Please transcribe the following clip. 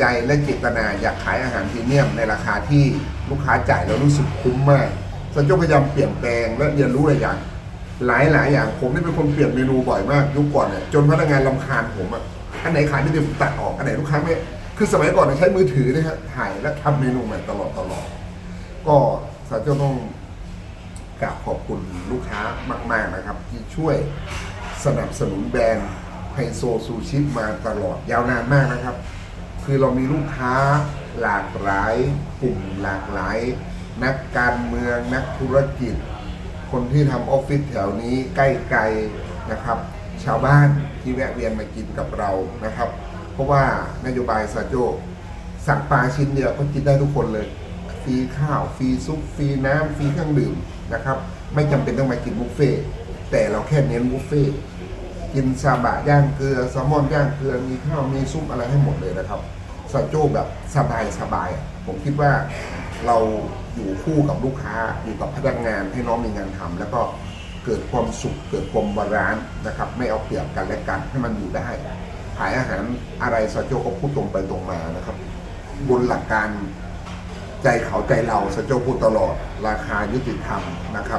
ใจและเจตนาอยากขายอาหารพรีเมียมในราคาที่ลูกค้าจ่ายแล้วรู้สึกคุ้มมากสันโจพยายามเปลี่ยนแปลงและเรียนรู้หลายอย่าง หลายหลายอย่างผมนี่เป็นคนเปลี่ยนเมนูบ่อยมากยุคก่อนเนี่ยจนพนักงานลำคาญผมอะอันไหนขายไม่ดีผมตัดออกอันไหนลูกค้าไม่คือสมัยก่อนใช้มือถือนะฮะถ่ายและทำเมนูใหม่ตลอดตลอด ก็สันโจต้องกราบขอบคุณลูกค้ามาก ๆนะครับ ที่ช่วยสนับสนุนแบรนด์ไฮโซซูชิมาตลอดยาวนานมากนะครับ คือเรามีลูกค้าหลากหลายกลุ่มหลากหลาย นักการเมืองนักธุรกิจ คนที่ทำออฟฟิศแถวนี้ใกล้ๆนะครับ ชาวบ้านที่แวะเวียนมากินกับเรานะครับ เพราะว่านโยบายซาโจสั่งปลาชิ้นเดียวก็กินได้ทุกคนเลยฟรีข้าวฟรีซุปฟรีน้ำฟรีเครื่องดื่มนะครับไม่จำเป็นต้องมากินบุฟเฟ่ต์แต่เราแค่เน้นบุฟเฟ่ต์กินซาบะย่างเกลือแซลมอนย่างเกลือมีข้าวมีซุปอะไรให้หมดเลยนะครับ ซโจ้แบบสบายสบายผมคิดว่าเราอยู่คู่กับลูกค้าอยู่กับพนักงานให้น้องมีงานทำแล้วก็เกิดความสุขเกิดความบาลานซ์นะครับ ไม่เอาเปรียบกันและกันให้มันอยู่ได้ขายอาหารอะไรซโจ้ก็พูดตรงไปตรงมานะครับ บนหลักการใจเขาใจเราซโจ้พูดตลอด ราคายุติธรรมนะครับ